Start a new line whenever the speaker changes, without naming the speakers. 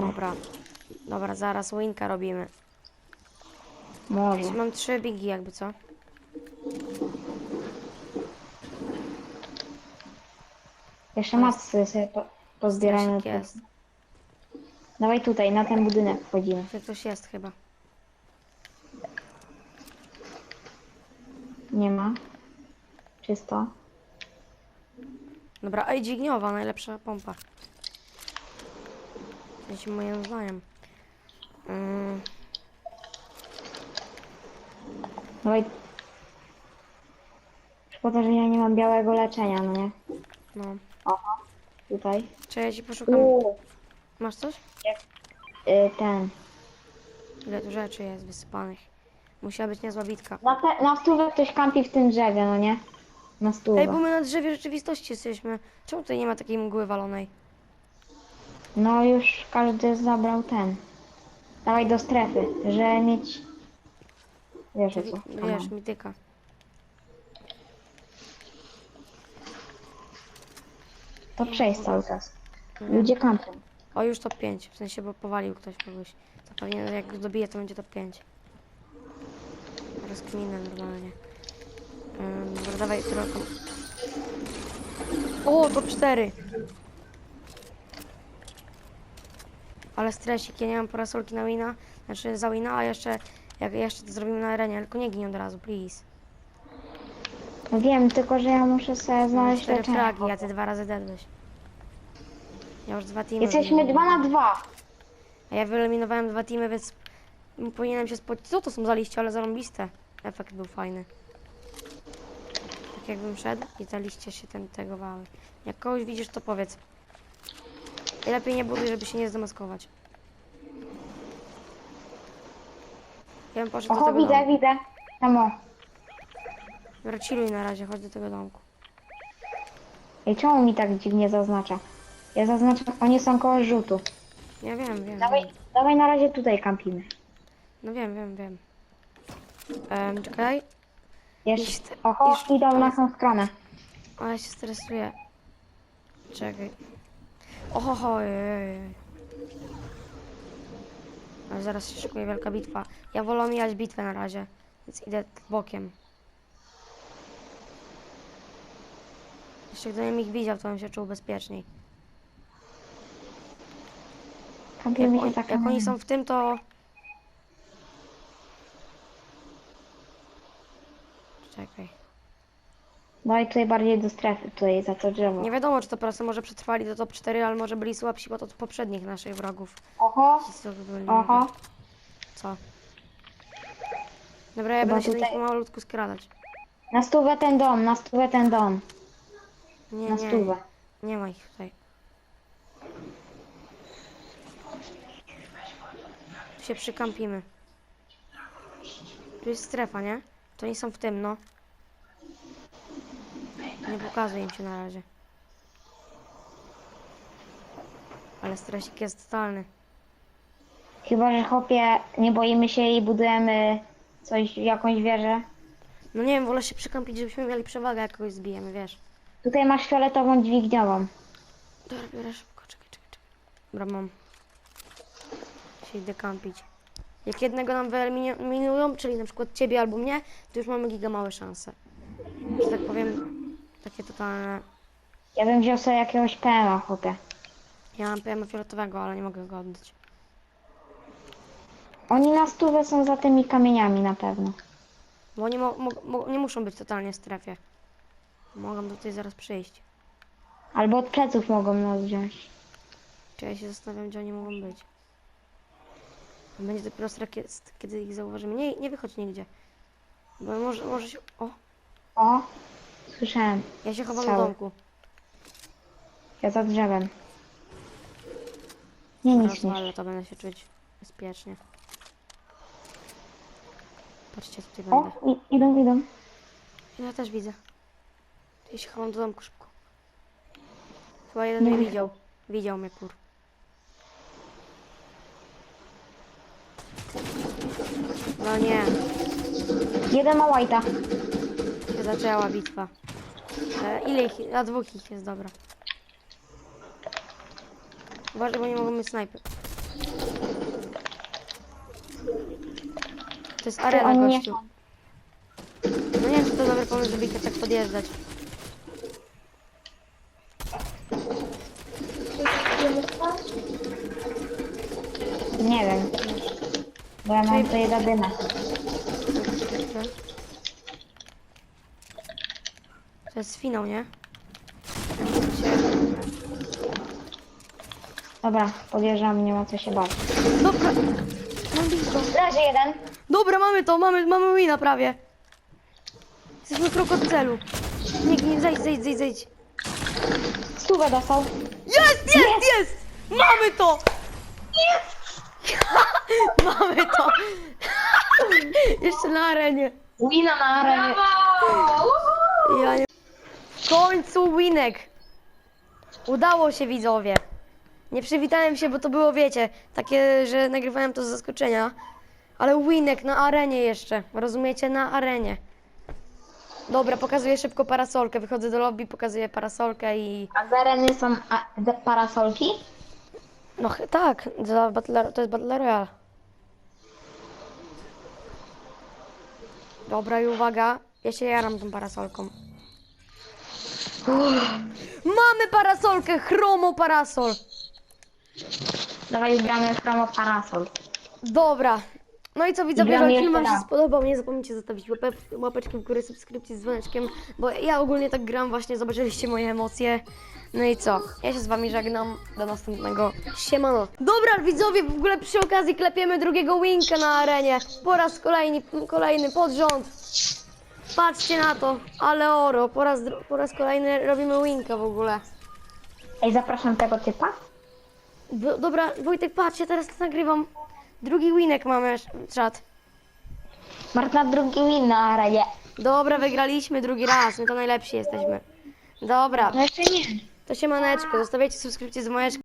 Dobra. Dobra, zaraz winka robimy.
Może.
Mam trzy bigi jakby co?
Jeszcze macy sobie po, pozbierajmy.
Strasik jest.
Dawaj tutaj, na ten budynek wchodzimy.
Tu ktoś jest chyba.
Nie ma. Czysto.
Dobra, ej, dźwigniowa, najlepsza pompa. Sensie moim zdaniem. Mm,
Dawaj. Szkoda, że ja nie mam białego leczenia, no nie?
no.
Aha. Tutaj.
Czy ja ci poszukam?
Uuu.
Masz coś?
Y, ten.
Ile tu rzeczy jest wysypanych. Musiała być niezła bitka.
Na, te, na stówę ktoś kampi w tym drzewie, no nie? Na stówę.
Ej, bo my na drzewie rzeczywistości jesteśmy. Czemu tutaj nie ma takiej mgły walonej?
No już każdy zabrał ten. Dawaj do strefy, że mieć... Wiesz co?
Wiesz, mityka.
To przejść cały czas. Ludzie kampią.
O, już top 5. W sensie, bo powalił ktoś kogoś. To pewnie jak go dobije, to będzie top 5. Rozkminę normalnie. Um, dobra, dawaj trochę. O, top 4. Ale stresik, ja nie mam parasolki na wina. Znaczy za wina, a jeszcze jak jeszcze to zrobimy na arenie, tylko nie gin od razu, please.
Wiem, tylko że ja muszę sobie
Mam
znaleźć
cztery
leczenie.
fragi, a ty dwa razy dedłeś. Ja już dwa teamy
Jesteśmy dwa na dwa.
A ja wyeliminowałem dwa teamy, więc powinienem się spodziewać. Co to są za liście, ale zarąbiste. Efekt był fajny. Tak jakbym szedł i te liście się ten tegowały. Jak kogoś widzisz, to powiedz. I lepiej nie buduj, żeby się nie zdemaskować. Ja bym poszedł do
Oho,
tego
widzę,
domku.
widzę. Tam o.
Dobra, chilluj na razie, chodź do tego domku.
Ej, czemu mi tak dziwnie zaznacza? Ja zaznaczam, oni są koło rzutu.
Ja wiem, wiem.
Dawaj,
wiem.
dawaj na razie tutaj kampimy.
No wiem, wiem, wiem. Um, czekaj.
Jeszcze.
Iść-
Oho,
iść-
idą w naszą stronę.
Ale się stresuję. Czekaj. Oho, ho, oj, oj, oj. Ale zaraz się szykuje wielka bitwa. Ja wolę omijać bitwę na razie, więc idę bokiem. Jeszcze gdybym ich widział, to bym się czuł bezpieczniej. Jak,
Kampimy się
on,
tak
jak oni są w tym, to... Czekaj.
Dawaj tutaj bardziej do strefy, tutaj za to drzewo.
Nie wiadomo, czy to po prostu może przetrwali do top 4, ale może byli słabsi od od poprzednich naszych wrogów.
Oho,
Ci, co byli-
oho.
Co? Dobra, ja
Chyba
będę się do nich skradać.
Na stówę ten dom, na stówę ten dom.
Nie,
Na
nie,
stówę.
nie ma ich tutaj. Tu się przykampimy. Tu jest strefa, nie? To nie są w tym, no. Nie pokazuję im się na razie. Ale stresik jest totalny.
Chyba, że chłopie, nie boimy się i budujemy coś, jakąś wieżę.
No nie wiem, wolę się przykampić, żebyśmy mieli przewagę, jak kogoś zbijemy, wiesz.
Tutaj masz fioletową dźwigniową.
Dobra, biorę szybko, czekaj, czekaj, czekaj. Dobra, mam. Się idę kampić. Jak jednego nam wyeliminują, czyli na przykład ciebie albo mnie, to już mamy giga małe szanse. Że tak powiem, takie totalne...
Ja bym wziął sobie jakiegoś PM-a, chłopie.
Ja mam PM fioletowego, ale nie mogę go oddać.
Oni na stówę są za tymi kamieniami na pewno.
Bo oni mo mo mo nie muszą być totalnie w strefie. Mogą tutaj zaraz przyjść.
Albo od pleców mogą nas wziąć.
Czy ja się zastanawiam, gdzie oni mogą być. Będzie dopiero strach, kiedy- kiedy ich zauważymy. Nie, nie wychodź nigdzie. Bo może, może się... O,
O, słyszałem.
ja się chowam do
Strzały.
domku.
Ja za drzewem. Nie, nic nie.
Rozwalę, to będę się czuć bezpiecznie. Patrzcie, tutaj
O,
będę.
i, idą, idą.
Ja też widzę. Ja się chowam do domku szybko. Chyba jeden mnie widział. Widział mnie, kur. No nie,
Jeden ma
się zaczęła bitwa. E, ile ich? A dwóch ich jest, dobra. Uważaj, bo nie mogą mieć snajpy. To jest arena,
oni nie
gościu. No nie wiem, czy to dobry pomysł, żeby ich tak podjeżdżać.
Nie wiem. Bo ja mam tutaj zadymę.
To jest finał, nie?
Dobra, podjeżdżam, nie ma co się bać.
Dobra, no blisko.
Leży jeden.
Dobra, mamy to, mamy, mamy wina prawie. Jesteśmy krok od celu. Nie, nie, zejdź, zejdź, zejdź, zejdź.
Stówę dostał.
Jest, jest, jest! Mamy to! mamy to! Jeszcze na arenie.
Wina na arenie.
Nie... W końcu winek. Udało się widzowie. Nie przywitałem się, bo to było, wiecie, takie, że nagrywałem to z zaskoczenia. Ale winek na arenie jeszcze. Rozumiecie? Na arenie. Dobra, pokazuję szybko parasolkę. Wychodzę do lobby, pokazuję parasolkę i...
A z areny są a, de, parasolki?
No ch- tak, za Battle, to jest Battle Royale. Dobra i uwaga, ja się jaram tą parasolką. Mamy parasolkę, chromo parasol.
Dawaj gramy w promo parasol.
Dobra. No i co widzowie,
Gramy
jeżeli film
jeszcze
wam się
raz.
spodobał, nie zapomnijcie zostawić łapę, łapeczki w górę, subskrypcji z dzwoneczkiem, bo ja ogólnie tak gram, właśnie zobaczyliście moje emocje. No i co? Ja się z wami żegnam. Do następnego. Siemano. Dobra, widzowie, w ogóle przy okazji klepiemy drugiego winka na arenie. Po raz kolejny, kolejny pod rząd. Patrzcie na to. Ale oro. Po raz, dru- po raz kolejny robimy winka w ogóle.
Ej, zapraszam tego typa.
W- Dobra, Wojtek, patrz, ja teraz nagrywam. Drugi winek mamy, sz- czat.
Marta drugi win na arenie.
Dobra, wygraliśmy drugi raz. My to najlepsi jesteśmy. Dobra,
No jeszcze nie.
to się maneczko. Zostawiajcie subskrypcję z mojeczką.